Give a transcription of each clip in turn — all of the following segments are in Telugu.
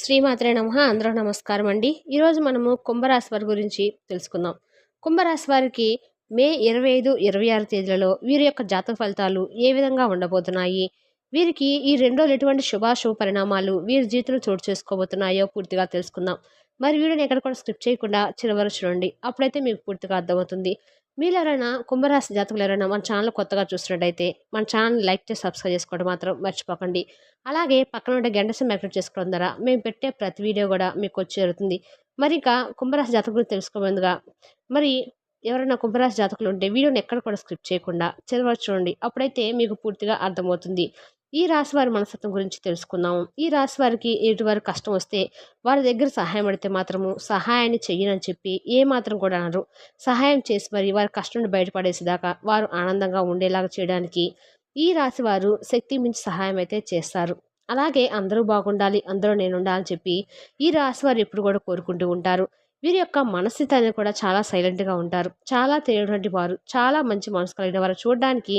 శ్రీమాత్రే నమ అందరూ నమస్కారం అండి. ఈరోజు మనము కుంభరాశి వారి గురించి తెలుసుకుందాం. కుంభరాశి వారికి మే ఇరవై ఐదు ఇరవై ఆరు తేదీలలో వీరి యొక్క జాతక ఫలితాలు ఏ విధంగా ఉండబోతున్నాయి? వీరికి ఈ రెండో ఎటువంటి శుభాశుభ పరిణామాలు వీరి జీవితంలో చోటు చేసుకోబోతున్నాయో పూర్తిగా తెలుసుకుందాం. మరి వీడియోని ఎక్కడ కూడా స్కిప్ చేయకుండా చివరి చూడండి. అప్పుడైతే మీకు పూర్తిగా అర్థమవుతుంది. మీరు ఎవరైనా కుంభరాశి జాతకులు ఎవరైనా మన ఛానల్ కొత్తగా చూసినట్టయితే మన ఛానల్ లైక్ చేసి సబ్స్క్రైబ్ చేసుకోవడం మాత్రం మర్చిపోకండి. అలాగే పక్కన ఉండే గంట sim చేసుకోవడం ద్వారా మేము పెట్టే ప్రతి వీడియో కూడా మీకు వచ్చి చేరుతుంది. మరి ఇక కుంభరాశి జాతకుల గురించి తెలుసుకోమందుగా మరి ఎవరైనా కుంభరాశి జాతకులు ఉంటే వీడియోని ఎక్కడ కూడా స్క్రిప్ట్ చేయకుండా చదవచ్చు చూడండి. అప్పుడైతే మీకు పూర్తిగా అర్థమవుతుంది. ఈ రాశి వారి మనస్తత్వం గురించి తెలుసుకుందాం. ఈ రాశి వారికి ఎటువారి కష్టం వస్తే వారి దగ్గర సహాయం అడిగితే మాత్రము సహాయాన్ని చెయ్యనని చెప్పి ఏ మాత్రం కూడా అనరు. సహాయం చేసి మరి వారి కష్టం నుండి బయటపడేసేదాకా వారు ఆనందంగా ఉండేలాగా చేయడానికి ఈ రాశి వారు శక్తి మించి సహాయం అయితే చేస్తారు. అలాగే అందరూ బాగుండాలి అందరూ నేను ఉండాలని చెప్పి ఈ రాశి వారు ఎప్పుడు కూడా కోరుకుంటూ ఉంటారు. వీరి యొక్క మనస్థితి కూడా చాలా సైలెంట్గా ఉంటారు. చాలా తెలియనటువంటి వారు చాలా మంచి మనసు కలిగిన వారు చూడడానికి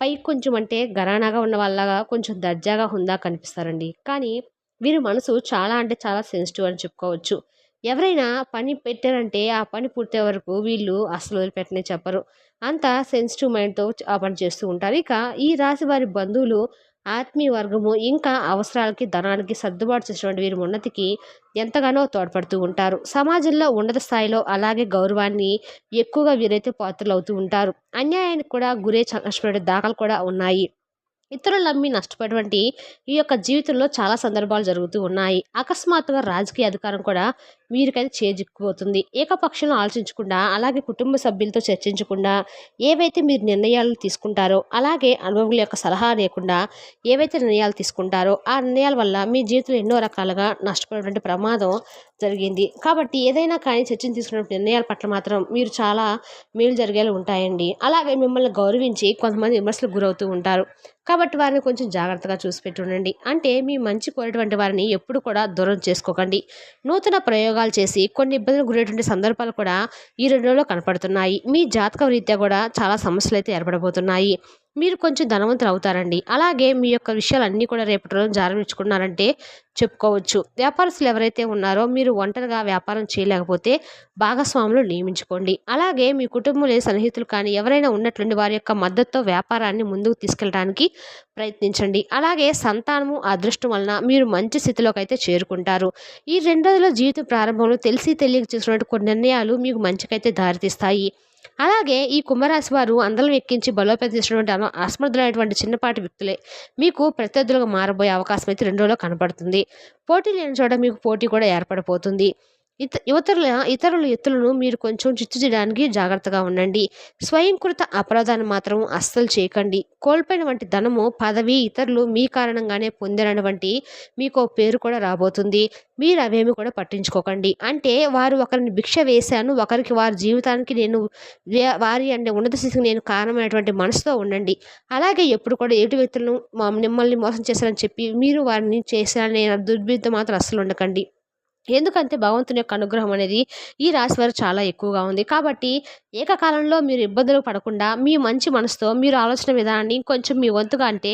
పై కొంచెం అంటే గరానాగా ఉన్న వాళ్ళగా కొంచెం దర్జాగా హుందా కనిపిస్తారండి. కానీ వీరి మనసు చాలా అంటే చాలా సెన్సిటివ్ అని చెప్పుకోవచ్చు. ఎవరైనా పని పెట్టారంటే ఆ పని పూర్తయ్యే వరకు వీళ్ళు అసలు వదిలిపెట్టనే చెప్పరు. అంత సెన్సిటివ్ మైండ్తో ఆ పని చేస్తూ ఉంటారు. ఇక ఈ రాశి వారి బంధువులు ఆత్మీయ వర్గము ఇంకా అవసరాలకి ధనానికి సర్దుబాటు చేసినటువంటి వీరి ఉన్నతికి ఎంతగానో తోడ్పడుతూ ఉంటారు. సమాజంలో ఉన్నత స్థాయిలో అలాగే గౌరవాన్ని ఎక్కువగా వీరైతే పాత్రలు అవుతూ ఉంటారు. అన్యాయానికి కూడా గురే నష్టపడే దాఖలు కూడా ఉన్నాయి. ఇతరులు నమ్మి నష్టపోయేటువంటి ఈ యొక్క జీవితంలో చాలా సందర్భాలు జరుగుతూ ఉన్నాయి. అకస్మాత్తుగా రాజకీయ అధికారం కూడా వీరికైతే చేజిక్కుపోతుంది ఏకపక్షంలో ఆలోచించకుండా అలాగే కుటుంబ సభ్యులతో చర్చించకుండా ఏవైతే మీరు నిర్ణయాలు తీసుకుంటారో అలాగే అనుభవుల యొక్క సలహా లేకుండా ఏవైతే నిర్ణయాలు తీసుకుంటారో ఆ నిర్ణయాల వల్ల మీ జీవితంలో ఎన్నో రకాలుగా నష్టపోయినటువంటి ప్రమాదం జరిగింది. కాబట్టి ఏదైనా కానీ చర్చను తీసుకున్న నిర్ణయాల పట్ల మాత్రం మీరు చాలా మేలు జరిగేలా ఉంటాయండి. అలాగే మిమ్మల్ని గౌరవించి కొంతమంది విమర్శలకు గురవుతూ ఉంటారు. కాబట్టి వారిని కొంచెం జాగ్రత్తగా చూసి పెట్టుండండి అంటే మీ మంచి కోరేటువంటి వారిని ఎప్పుడు కూడా దూరం చేసుకోకండి. నూతన ప్రయోగాలు చేసి కొన్ని ఇబ్బందులు గురేటువంటి సందర్భాలు కూడా ఈ రెండు రోజుల్లో కనపడుతున్నాయి. మీ జాతక రీత్యా కూడా చాలా సమస్యలు అయితే ఏర్పడబోతున్నాయి. మీరు కొంచెం ధనవంతులు అవుతారండి అలాగే మీ యొక్క విషయాలన్నీ కూడా రేపటి రోజు జారించుకున్నారంటే చెప్పుకోవచ్చు. వ్యాపారస్తులు ఎవరైతే ఉన్నారో మీరు ఒంటరిగా వ్యాపారం చేయలేకపోతే భాగస్వాములు నియమించుకోండి. అలాగే మీ కుటుంబంలో సన్నిహితులు కానీ ఎవరైనా ఉన్నట్లుండి వారి యొక్క మద్దతుతో వ్యాపారాన్ని ముందుకు తీసుకెళ్ళడానికి ప్రయత్నించండి. అలాగే సంతానము అదృష్టం వలన మీరు మంచి స్థితిలోకి అయితే చేరుకుంటారు. ఈ రెండు రోజుల జీవిత ప్రారంభంలో తెలిసి తెలియక చేసినట్టు కొన్ని నిర్ణయాలు మీకు మంచికైతే దారితీస్తాయి. అలాగే ఈ కుంభరాశి వారు అందరం ఎక్కించి బలోపేతం చేసినటువంటి అసమర్థులైనటువంటి చిన్నపాటి వ్యక్తులే. మీకు ప్రత్యర్థులుగా మారబోయే అవకాశం అయితే రెండు రోజుల్లో కనపడుతుంది. పోటీ లేని చోట మీకు పోటీ కూడా ఏర్పడిపోతుంది. ఇత యువతరుల ఇతరుల ఎత్తులను మీరు కొంచెం చిచ్చు చేయడానికి జాగ్రత్తగా ఉండండి. స్వయంకృత అపరాధాన్ని మాత్రం అస్సలు చేయకండి. కోల్పోయిన వంటి ధనము పదవి ఇతరులు మీ కారణంగానే పొందినటువంటి మీకు పేరు కూడా రాబోతుంది. మీరు అవేమి కూడా పట్టించుకోకండి. అంటే వారు ఒకరిని భిక్ష వేశాను ఒకరికి వారి జీవితానికి నేను వారి అంటే ఉన్నత స్థితికి నేను కారణమైనటువంటి మనసుతో ఉండండి. అలాగే ఎప్పుడు కూడా ఎటు వ్యక్తులను మిమ్మల్ని మోసం చేశారని చెప్పి మీరు వారిని చేశారని దుర్బిద్ధ మాత్రం అస్సలు ఉండకండి. ఎందుకంటే భగవంతుని యొక్క అనుగ్రహం అనేది ఈ రాశి వారు చాలా ఎక్కువగా ఉంది. కాబట్టి ఏకకాలంలో మీరు ఇబ్బందులు పడకుండా మీ మంచి మనసుతో మీరు ఆలోచన విధానాన్ని ఇంకొంచెం మీ వంతుగా అంటే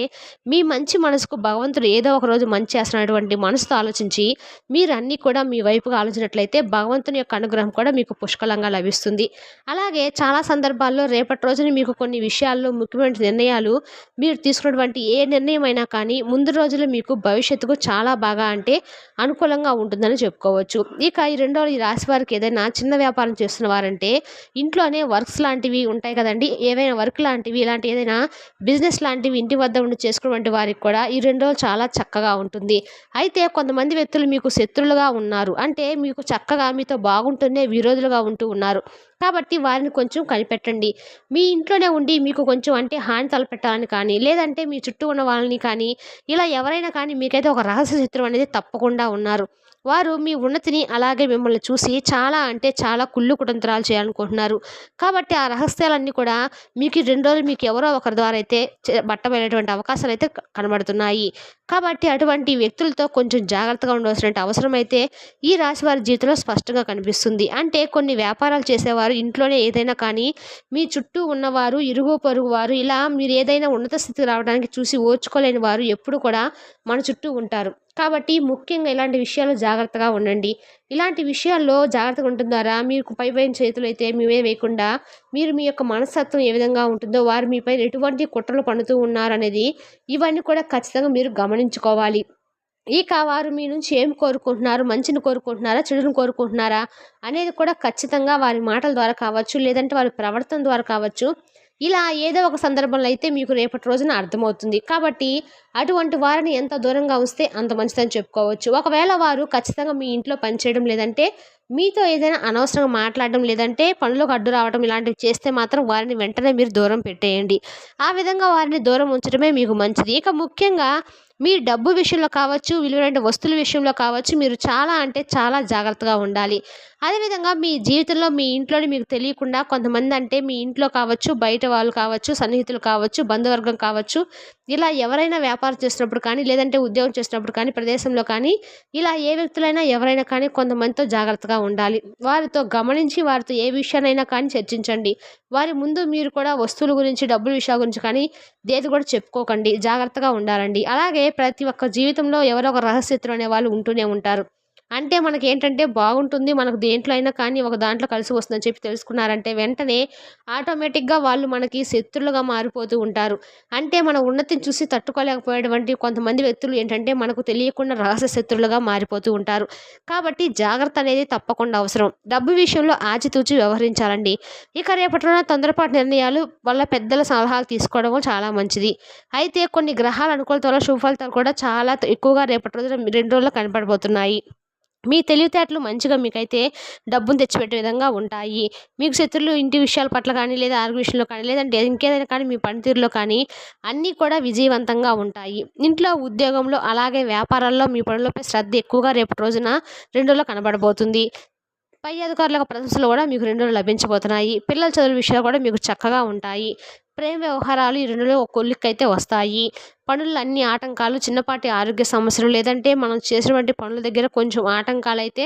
మీ మంచి మనసుకు భగవంతుడు ఏదో ఒక రోజు మంచి చేస్తున్నటువంటి మనసుతో ఆలోచించి మీరు అన్నీ కూడా మీ వైపుగా ఆలోచించినట్లయితే భగవంతుని యొక్క అనుగ్రహం కూడా మీకు పుష్కలంగా లభిస్తుంది. అలాగే చాలా సందర్భాల్లో రేపటి రోజున మీకు కొన్ని విషయాల్లో ముఖ్యమైన నిర్ణయాలు మీరు తీసుకున్నటువంటి ఏ నిర్ణయం అయినా కానీ ముందు రోజులు మీకు భవిష్యత్తుకు చాలా బాగా అంటే అనుకూలంగా ఉంటుందని చెప్పుకోవచ్చు ఇక ఈ రెండో ఈ రాశి వారికి ఏదైనా చిన్న వ్యాపారం చేస్తున్న వారంటే ఇంట్లోనే వర్క్స్ లాంటివి ఉంటాయి కదండి. ఏవైనా వర్క్ లాంటివి ఇలాంటి ఏదైనా బిజినెస్ లాంటివి ఇంటి వద్ద ఉండి చేసుకున్నటువంటి వారికి కూడా ఈ రెండు రోజులు చాలా చక్కగా ఉంటుంది. అయితే కొంతమంది వ్యక్తులు మీకు శత్రులుగా ఉన్నారు. అంటే మీకు చక్కగా మీతో బాగుంటూనే విరోధులుగా ఉంటూ ఉన్నారు. కాబట్టి వారిని కొంచెం కనిపెట్టండి. మీ ఇంట్లోనే ఉండి మీకు కొంచెం అంటే హాని తలపెట్టాలని కానీ లేదంటే మీ చుట్టూ ఉన్న వాళ్ళని కానీ ఇలా ఎవరైనా కానీ మీకైతే ఒక రహస్య చిత్రం అనేది తప్పకుండా ఉన్నారు. వారు మీ ఉన్నతిని అలాగే మిమ్మల్ని చూసి చాలా అంటే చాలా కుళ్ళు కుటంతరాలు చేయాలనుకుంటున్నారు. కాబట్టి ఆ రహస్యాలన్నీ కూడా మీకు రెండు రోజులు మీకు ఎవరో ఒకరి ద్వారా అయితే బట్టబడేటువంటి అవకాశాలు అయితే కనబడుతున్నాయి. కాబట్టి అటువంటి వ్యక్తులతో కొంచెం జాగ్రత్తగా ఉండవలసిన అవసరం అయితే ఈ రాశి వారి జీవితంలో స్పష్టంగా కనిపిస్తుంది. అంటే కొన్ని వ్యాపారాలు చేసేవారు వారు ఇంట్లోనే ఏదైనా కానీ మీ చుట్టూ ఉన్నవారు ఇరుగు పొరుగు వారు ఇలా మీరు ఏదైనా ఉన్నత స్థితికి రావడానికి చూసి ఓర్చుకోలేని వారు ఎప్పుడు కూడా మన చుట్టూ ఉంటారు. కాబట్టి ముఖ్యంగా ఇలాంటి విషయాలు జాగ్రత్తగా ఉండండి. ఇలాంటి విషయాల్లో జాగ్రత్తగా ఉండటం ద్వారా మీకు పై పైన చేతులు అయితే మేమే వేయకుండా మీరు మీ యొక్క మనస్తత్వం ఏ విధంగా ఉంటుందో వారు మీపై ఎటువంటి కుట్రలు పండుతూ ఉన్నారనేది ఇవన్నీ కూడా ఖచ్చితంగా మీరు గమనించుకోవాలి. ఇక వారు మీ నుంచి ఏం కోరుకుంటున్నారు? మంచిని కోరుకుంటున్నారా? చెడుని కోరుకుంటున్నారా? అనేది కూడా ఖచ్చితంగా వారి మాటల ద్వారా కావచ్చు లేదంటే వారి ప్రవర్తన ద్వారా కావచ్చు ఇలా ఏదో ఒక సందర్భంలో అయితే మీకు రేపటి రోజున అర్థమవుతుంది. కాబట్టి అటువంటి వారిని ఎంత దూరంగా వస్తే అంత మంచిదని చెప్పుకోవచ్చు. ఒకవేళ వారు ఖచ్చితంగా మీ ఇంట్లో పనిచేయడం లేదంటే మీతో ఏదైనా అనవసరంగా మాట్లాడడం లేదంటే పనులకు అడ్డు రావడం ఇలాంటివి చేస్తే మాత్రం వారిని వెంటనే మీరు దూరం పెట్టేయండి. ఆ విధంగా వారిని దూరం ఉంచడమే మీకు మంచిది. ఇక ముఖ్యంగా మీ డబ్బు విషయంలో కావచ్చు విలువైన వస్తువుల విషయంలో కావచ్చు మీరు చాలా అంటే చాలా జాగ్రత్తగా ఉండాలి. అదేవిధంగా మీ జీవితంలో మీ ఇంట్లోని మీకు తెలియకుండా కొంతమంది అంటే మీ ఇంట్లో కావచ్చు బయట వాళ్ళు కావచ్చు సన్నిహితులు కావచ్చు బంధువర్గం కావచ్చు ఇలా ఎవరైనా వ్యాపారం చేసినప్పుడు కానీ లేదంటే ఉద్యోగం చేసినప్పుడు కానీ ప్రదేశంలో కానీ ఇలా ఏ వ్యక్తులైనా ఎవరైనా కానీ కొంతమందితో జాగ్రత్తగా ఉండాలి. వారితో గమనించి వారితో ఏ విషయానైనా కానీ చర్చించండి. వారి ముందు మీరు కూడా వస్తువుల గురించి డబ్బుల విషయాల గురించి కానీ దేది కూడా చెప్పుకోకండి. జాగ్రత్తగా ఉండాలండి. అలాగే ప్రతి ఒక్క జీవితంలో ఎవరో ఒక రహస్యత్తులు అనే వాళ్ళు ఉంటూనే ఉంటారు. అంటే మనకి ఏంటంటే బాగుంటుంది మనకు దేంట్లో అయినా కానీ ఒక దాంట్లో కలిసి వస్తుందని చెప్పి తెలుసుకున్నారంటే వెంటనే ఆటోమేటిక్గా వాళ్ళు మనకి శత్రులుగా మారిపోతూ ఉంటారు. అంటే మన ఉన్నతిని చూసి తట్టుకోలేకపోయేటువంటి కొంతమంది వ్యక్తులు ఏంటంటే మనకు తెలియకుండా రహస్య శత్రులుగా మారిపోతూ ఉంటారు. కాబట్టి జాగ్రత్త అనేది తప్పకుండా అవసరం. డబ్బు విషయంలో ఆచితూచి వ్యవహరించాలండి. ఇక రేపటి తొందరపాటు నిర్ణయాలు వల్ల పెద్దల సలహాలు తీసుకోవడం చాలా మంచిది. అయితే కొన్ని గ్రహాల అనుకూలతల శుభ ఫలితాలు కూడా చాలా ఎక్కువగా రేపటి రోజున రెండు రోజుల్లో కనపడబోతున్నాయి. మీ తెలివితేటలు మంచిగా మీకైతే డబ్బును తెచ్చిపెట్టే విధంగా ఉంటాయి. మీకు శత్రులు ఇంటి విషయాల పట్ల కానీ లేదా ఆరోగ్య విషయంలో కానీ లేదంటే ఇంకేదైనా కానీ మీ పనితీరులో కానీ అన్నీ కూడా విజయవంతంగా ఉంటాయి. ఇంట్లో ఉద్యోగంలో అలాగే వ్యాపారాల్లో మీ పనులపై శ్రద్ధ ఎక్కువగా రేపటి రోజున రెండోలో కనబడబోతుంది. పై అధికారుల ప్రశంసలు కూడా మీకు రెండు లభించబోతున్నాయి. పిల్లల చదువుల విషయాలు కూడా మీకు చక్కగా ఉంటాయి. ప్రేమ వ్యవహారాలు ఈ రెండులో ఒక కొలిక్కైతే వస్తాయి. పనులు అన్ని ఆటంకాలు చిన్నపాటి ఆరోగ్య సమస్యలు లేదంటే మనం చేసినటువంటి పనుల దగ్గర కొంచెం ఆటంకాలు అయితే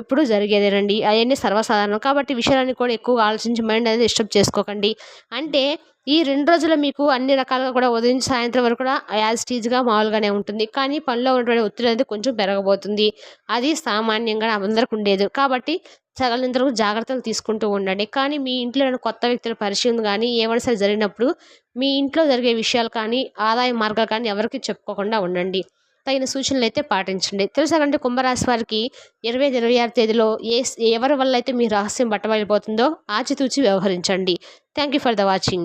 ఎప్పుడు జరిగేదేనండి. అవన్నీ సర్వసాధారణం. కాబట్టి విషయాలన్నీ కూడా ఎక్కువగా ఆలోచించి మైండ్ అనేది డిస్టర్బ్ చేసుకోకండి. అంటే ఈ రెండు రోజులు మీకు అన్ని రకాలుగా కూడా ఉదయం సాయంత్రం వరకు కూడా యాజ్ టీజ్గా మామూలుగానే ఉంటుంది. కానీ పనిలో ఉన్నటువంటి ఒత్తిడి అనేది కొంచెం పెరగబోతుంది. అది సామాన్యంగా అందరికి ఉండేది. కాబట్టి సగలింతరకు జాగ్రత్తలు తీసుకుంటూ ఉండండి. కానీ మీ ఇంట్లో కొత్త వ్యక్తుల పరిచయం కానీ ఏమైనా సరే జరిగినప్పుడు మీ ఇంట్లో జరిగే విషయాలు కానీ ఆదాయ మార్గాలు కానీ ఎవరికి చెప్పుకోకుండా ఉండండి. తగిన సూచనలు అయితే పాటించండి. తెలుసాకంటే కుంభరాశి వారికి ఇరవై ఇరవై ఆరు తేదీలో ఏ ఎవరి వల్ల అయితే మీ రహస్యం బట్టబయలిపోతుందో ఆచితూచి వ్యవహరించండి. Thank you for the watching